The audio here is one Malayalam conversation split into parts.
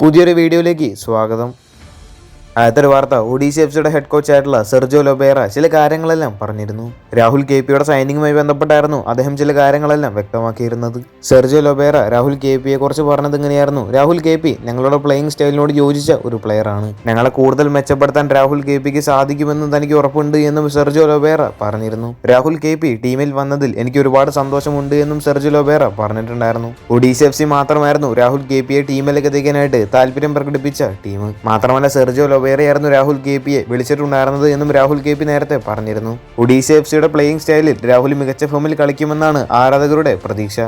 പുതിയൊരു വീഡിയോയിലേക്ക് സ്വാഗതം. ആദ്യത്തെ വാർത്ത ഒഡീഷ എഫ് സിയുടെ ഹെഡ് കോച്ച് ആയിട്ടുള്ള സെർജോ ലൊബേറ ചില കാര്യങ്ങളെല്ലാം പറഞ്ഞിരുന്നു. രാഹുൽ കെ പിയുടെ സൈനിങ്ങുമായി ബന്ധപ്പെട്ടായിരുന്നു അദ്ദേഹം ചില കാര്യങ്ങളെല്ലാം വ്യക്തമാക്കിയിരുന്നത്. സെർജോ ലൊബേറ രാഹുൽ കെ പിയെ കുറിച്ച് പറഞ്ഞത് ഇങ്ങനെയായിരുന്നു രാഹുൽ കെ പി ഞങ്ങളുടെ പ്ലേയിങ് സ്റ്റൈലിനോട് യോജിച്ച ഒരു പ്ലെയറാണ് ഞങ്ങളെ കൂടുതൽ മെച്ചപ്പെടുത്താൻ രാഹുൽ കെ പിക്ക് സാധിക്കുമെന്ന് തനിക്ക് ഉറപ്പുണ്ട് എന്നും സെർജോ ലൊബേറ പറഞ്ഞിരുന്നു. രാഹുൽ കെ പി ടീമിൽ വന്നതിൽ എനിക്ക് ഒരുപാട് സന്തോഷമുണ്ട് എന്നും സെർജോ ലൊബേറ പറഞ്ഞിട്ടുണ്ടായിരുന്നു. ഒഡീഷ എഫ് സി മാത്രമായിരുന്നു രാഹുൽ കെ പിയെ ടീമിലേക്ക് എത്തിക്കാനായിട്ട് താല്പര്യം പ്രകടിപ്പിച്ച ടീം. മാത്രമല്ല സെർജോ ലൊബേറയായിരുന്നു രാഹുൽ കെ പിയെ വിളിച്ചിട്ടുണ്ടായിരുന്നത് എന്നും രാഹുൽ കെ പി നേരത്തെ പറഞ്ഞിരുന്നു. ഒഡീഷ എഫ് സിയുടെ പ്ലേയിങ് സ്റ്റൈലിൽ രാഹുൽ മികച്ച ഫോമിൽ കളിക്കുമെന്നാണ് ആരാധകരുടെ പ്രതീക്ഷ.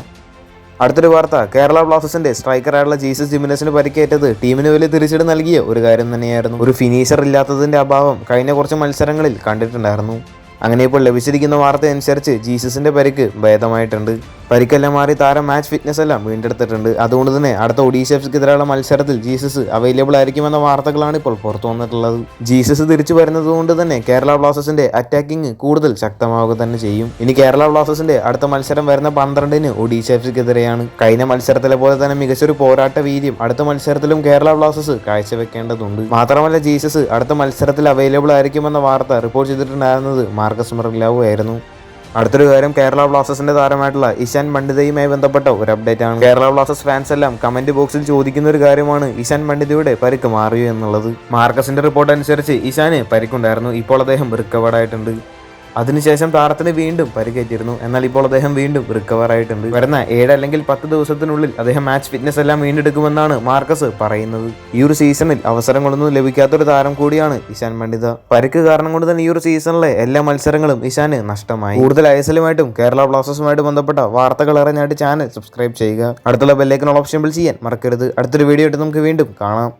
അടുത്തൊരു വാർത്ത കേരള ബ്ലാസ്റ്റേഴ്സിന്റെ സ്ട്രൈക്കറായുള്ള ജീസസ് ജിമിനസിന് പരിക്കേറ്റത് ടീമിന് വലിയ തിരിച്ചടി നൽകിയ ഒരു കാര്യം തന്നെയായിരുന്നു. ഒരു ഫിനിഷർ ഇല്ലാത്തതിന്റെ അഭാവം കഴിഞ്ഞ കുറച്ച് മത്സരങ്ങളിൽ കണ്ടിട്ടുണ്ടായിരുന്നു. അങ്ങനെ ഇപ്പോൾ ലഭിച്ചിരിക്കുന്ന വാർത്ത അനുസരിച്ച് ജീസസിന്റെ പരിക്ക് ഭേദമായിട്ടുണ്ട്. പരിക്കെല്ലാം മാറി താരം മാച്ച് ഫിറ്റ്നസ് എല്ലാം വീണ്ടെടുത്തിട്ടുണ്ട്. അതുകൊണ്ട് തന്നെ അടുത്ത ഒഡീഷ എതിരെയുള്ള മത്സരത്തിൽ ജീസസ് അവൈലബിൾ ആയിരിക്കുമെന്ന വാർത്തകളാണ് ഇപ്പോൾ പുറത്തു വന്നിട്ടുള്ളത്. ജീസസ് തിരിച്ചു വരുന്നത് കൊണ്ട് തന്നെ കേരള ബ്ലാസ്റ്റേഴ്സിന്റെ അറ്റാക്കിംഗ് കൂടുതൽ ശക്തമാവുക തന്നെ ചെയ്യും. ഇനി കേരള ബ്ലാസ്റ്റേഴ്സിന്റെ അടുത്ത മത്സരം വരുന്ന പന്ത്രണ്ടിന് ഒഡീഷ എതിരെയാണ് കഴിഞ്ഞ മത്സരത്തിലെ പോലെ തന്നെ മികച്ചൊരു പോരാട്ട വീര്യം അടുത്ത മത്സരത്തിലും കേരള ബ്ലാസ്റ്റേഴ്സ് കാഴ്ചവെക്കേണ്ടതുണ്ട്. മാത്രമല്ല ജീസസ് അടുത്ത മത്സരത്തിൽ അവൈലബിൾ ആയിരിക്കുമെന്ന വാർത്ത റിപ്പോർട്ട് ചെയ്തിട്ടുണ്ടായിരുന്നത് മാർക്കസ് മർഗ്ലാവു ആയിരുന്നു. അടുത്തൊരു കാര്യം കേരള ബ്ലാസ്റ്റേഴ്സിന്റെ താരമായിട്ടുള്ള ഇഷാൻ പണ്ഡിതയുമായി ബന്ധപ്പെട്ട ഒരു അപ്ഡേറ്റ് ആണ്. കേരള ബ്ലാസ്റ്റേഴ്സ് ഫാൻസ് എല്ലാം കമന്റ് ബോക്സിൽ ചോദിക്കുന്ന ഒരു കാര്യമാണ് ഇഷാൻ പണ്ഡിതയുടെ പരിക്ക് മാറിയോ എന്നുള്ളത്. മാർക്കസിന്റെ റിപ്പോർട്ട് അനുസരിച്ച് ഇഷാന് പരിക്കുണ്ടായിരുന്നു. ഇപ്പോൾ അദ്ദേഹം റിക്കവേർഡ് ആയിട്ടുണ്ട്. അതിനുശേഷം താരത്തിന് വീണ്ടും പരിക്കേറ്റിരുന്നു. എന്നാൽ ഇപ്പോൾ അദ്ദേഹം വീണ്ടും റിക്കവർ ആയിട്ടുണ്ട് വരുന്ന ഏഴ് അല്ലെങ്കിൽ പത്ത് ദിവസത്തിനുള്ളിൽ അദ്ദേഹം മാച്ച് ഫിറ്റ്നസ് എല്ലാം വീണ്ടെടുക്കുമെന്നാണ് മാർക്കസ് പറയുന്നത്. ഈ ഒരു സീസണിൽ അവസരങ്ങളൊന്നും ലഭിക്കാത്തൊരു താരം കൂടിയാണ് ഇഷാൻ പണ്ഡിത. പരിക്ക് കാരണം കൊണ്ട് തന്നെ ഈ ഒരു സീസണിലെ എല്ലാ മത്സരങ്ങളും ഇഷാന് നഷ്ടമായി. കൂടുതൽ ഐഎസ്എല്ലുമായിട്ടും കേരള ബ്ലാസ്റ്റേഴ്സുമായിട്ട് ബന്ധപ്പെട്ട വാർത്തകൾ അറിഞ്ഞായിട്ട് ചാനൽ സബ്സ്ക്രൈബ് ചെയ്യുക. അടുത്തുള്ള ബെല്ലേക്കിനുള്ള ഓപ്ഷൻ ബിൽ ചെയ്യാൻ മറക്കരുത്. അടുത്തൊരു വീഡിയോ ആയിട്ട് നമുക്ക് വീണ്ടും കാണാം.